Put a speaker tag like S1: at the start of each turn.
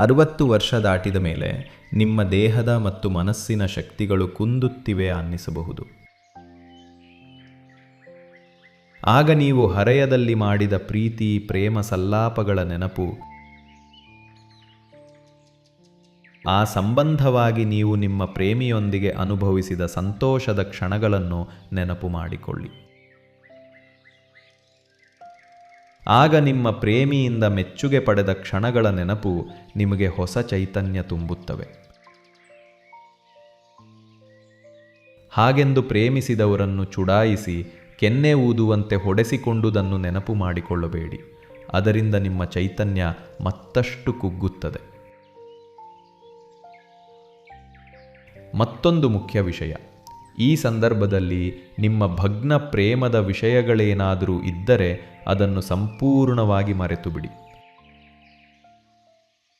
S1: ಅರುವತ್ತು ವರ್ಷ ದಾಟಿದ ಮೇಲೆ ನಿಮ್ಮ ದೇಹದ ಮತ್ತು ಮನಸ್ಸಿನ ಶಕ್ತಿಗಳು ಕುಂದುತ್ತಿವೆ ಅನ್ನಿಸಬಹುದು. ಆಗ ನೀವು ಹರೆಯದಲ್ಲಿ ಮಾಡಿದ ಪ್ರೀತಿ, ಪ್ರೇಮ, ಸಲ್ಲಾಪಗಳ ನೆನಪು, ಆ ಸಂಬಂಧವಾಗಿ ನೀವು ನಿಮ್ಮ ಪ್ರೇಮಿಯೊಂದಿಗೆ ಅನುಭವಿಸಿದ ಸಂತೋಷದ ಕ್ಷಣಗಳನ್ನು ನೆನಪು ಮಾಡಿಕೊಳ್ಳಿ. ಆಗ ನಿಮ್ಮ ಪ್ರೇಮಿಯಿಂದ ಮೆಚ್ಚುಗೆ ಪಡೆದ ಕ್ಷಣಗಳ ನೆನಪು ನಿಮಗೆ ಹೊಸ ಚೈತನ್ಯ ತುಂಬುತ್ತವೆ. ಹಾಗೆಂದು ಪ್ರೇಮಿಸಿದವರನ್ನು ಚುಡಾಯಿಸಿ ಕೆನ್ನೆ ಊದುವಂತೆ ಹೊಡೆಸಿಕೊಂಡುದನ್ನು ನೆನಪು ಮಾಡಿಕೊಳ್ಳಬೇಡಿ. ಅದರಿಂದ ನಿಮ್ಮ ಚೈತನ್ಯ ಮತ್ತಷ್ಟು ಕುಗ್ಗುತ್ತದೆ. ಮತ್ತೊಂದು ಮುಖ್ಯ ವಿಷಯ. ಈ ಸಂದರ್ಭದಲ್ಲಿ ನಿಮ್ಮ ಭಗ್ನ ಪ್ರೇಮದ ವಿಷಯಗಳೇನಾದರೂ ಇದ್ದರೆ ಅದನ್ನು ಸಂಪೂರ್ಣವಾಗಿ ಮರೆತು ಬಿಡಿ